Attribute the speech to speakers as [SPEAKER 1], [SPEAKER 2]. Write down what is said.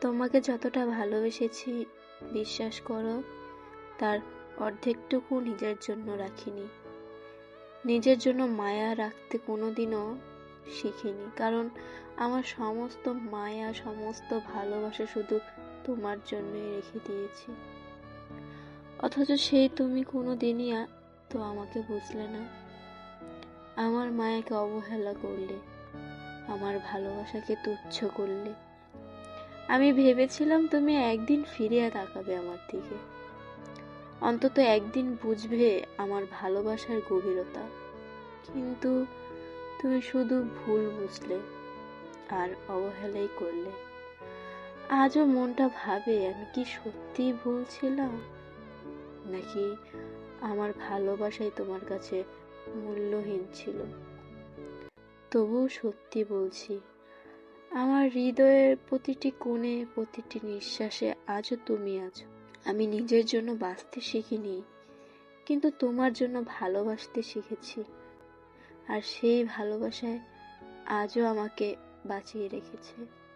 [SPEAKER 1] তোমাকে যতটা ভালোবেসেছি, বিশ্বাস করো, তার অর্ধেকটুকু নিজের জন্য রাখিনি। নিজের জন্য মায়া রাখতে কোনোদিনও শিখিনি। কারণ আমার সমস্ত মায়া, সমস্ত ভালোবাসা শুধু তোমার জন্যই রেখে দিয়েছি। অথচ সেই তুমি কোনো দিনই তো আমাকে বুঝলে না। আমার মায়াকে অবহেলা করলে, আমার ভালোবাসাকে তুচ্ছ করলে আমি ভেবেছিলাম তুমি একদিন ফিরিয়ে তাকাবে আমার দিকে। অন্তত একদিন বুঝবে আমার ভালোবাসার গভীরতা। কিন্তু তুমি শুধু ভুল বুঝলে আর অবহেলাই করলে। আজও মনটা ভাবে, আমি কি সত্যি ভুল ছিলাম? নাকি আমার ভালোবাসাই তোমার কাছে মূল্যহীন ছিল? তবুও সত্যি বলছি আমার হৃদয়ের প্রতিটি কোণে, প্রতিটি নিঃশ্বাসে আজও তুমি আছো। আমি নিজের জন্য বাঁচতে শিখিনি, কিন্তু তোমার জন্য ভালোবাসতে শিখেছি। আর সেই ভালোবাসায় আজও আমাকে বাঁচিয়ে রেখেছে।